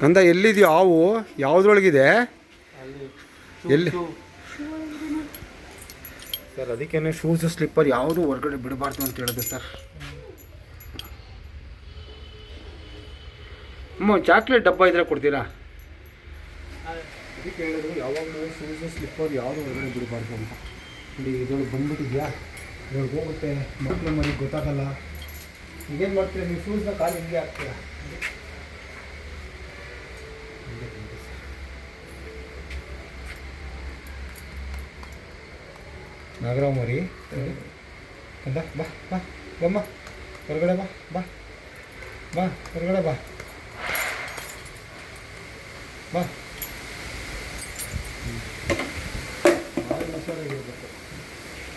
ಕಂದ ಎಲ್ಲಿದೆಯೋ ಹಾವು ಯಾವುದ್ರೊಳಗಿದೆ? ಎಲ್ಲಿ? ಸರ್ ಅದಕ್ಕೇನೆ ಶೂಸ್ ಸ್ಲಿಪ್ಪರ್ ಯಾವುದು ಹೊರಗಡೆ ಬಿಡಬಾರ್ದು ಅಂತ ಹೇಳಿದೆ ಸರ್. ಅಮ್ಮ ಚಾಕ್ಲೇಟ್ ಡಬ್ಬ ಇದ್ರೆ ಕೊಡ್ತೀರಾ? ಅದಕ್ಕೆ ಹೇಳಿದ್ರು ಯಾವಾಗಲೂ ಶೂಸು ಸ್ಲಿಪ್ಪರ್ ಯಾವುದು ಹೊರಗಡೆ ಬಿಡಬಾರ್ದು ಅಂತ. ನೋಡಿ ಇದ್ರೊಳಗೆ ಬಂದ್ಬಿಟ್ಟಿದ್ಯಾ? ಇದ್ರೊಳಗೆ ಹೋಗುತ್ತೆ ಮಕ್ಕಳು ಮರಿಗೆ ಗೊತ್ತಾಗಲ್ಲ. ಈಗೇನು ಮಾಡ್ತೀರಾ ನೀವು ಶೂಸ್ನ ಕಾಲು ಹಿಂಗೆ ಹಾಕ್ತೀರಾ? ನಾಗರಾವ್ ಮರಿ ಕಂದ, ಬಾ ಬಾ, ಬಮ್ಮ, ಹೊರಗಡೆ ಬಾ ಬಾ ಬಾ, ಹೊರಗಡೆ ಬಾ. ಬಾ.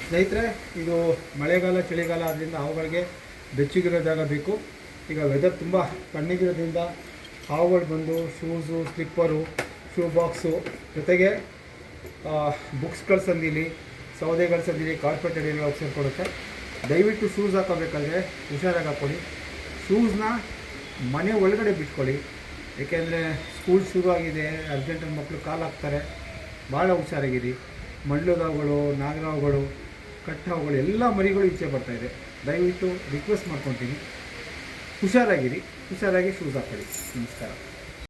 ಸ್ನೇಹಿತರೆ, ಇದು ಮಳೆಗಾಲ, ಚಳಿಗಾಲ ಆದ್ದರಿಂದ ಅವುಗಳಿಗೆ ಬೆಚ್ಚಗಿರೋ ಜಾಗ ಬೇಕು. ಈಗ ವೆದರ್ ತುಂಬ ತಣ್ಣಗಿರೋದ್ರಿಂದ ಹಾವುಗಳು ಬಂದು ಶೂಸು ಸ್ಲಿಪ್ಪರು ಶೂ ಬಾಕ್ಸು ಜೊತೆಗೆ ಬುಕ್ಸ್ಗಳು ಸಂದಿಲಿ ಸೌದೆಗಳ ಸಂದಿಲಿ ಕಾರ್ಪೆಟ್ ಎಲ್ಲ ಸೇರ್ಕೊಡುತ್ತೆ ದಯವಿಟ್ಟು ಶೂಸ್ ಹಾಕೋಬೇಕಾದ್ರೆ ಹುಷಾರಾಗಿ ಹಾಕ್ಕೊಳ್ಳಿ ಶೂಸ್ನ ಮನೆ ಒಳಗಡೆ ಬಿಟ್ಕೊಳ್ಳಿ. ಏಕೆಂದರೆ ಸ್ಕೂಲ್ ಶುರು ಆಗಿದೆ ಅರ್ಜೆಂಟಲ್ಲಿ ಮಕ್ಕಳು ಕಾಲು ಹಾಕ್ತಾರೆ. ಭಾಳ ಹುಷಾರಾಗಿರಿ. ಮಂಡ್ಲುಗಾವುಗಳು ನಾಗರಾವುಗಳು ಕಟ್ಟಾವುಗಳು ಎಲ್ಲ ಮರಿಗಳು ಈಚೆ ಬರ್ತಾಯಿದೆ ದಯವಿಟ್ಟು ರಿಕ್ವೆಸ್ಟ್ ಮಾಡ್ಕೊತೀನಿ. ಹುಷಾರಾಗಿರಿ ಹುಷಾರಾಗಿ ಶೂಸ್ ಹಾಕೊಳ್ಳಿ ನಮಸ್ಕಾರ.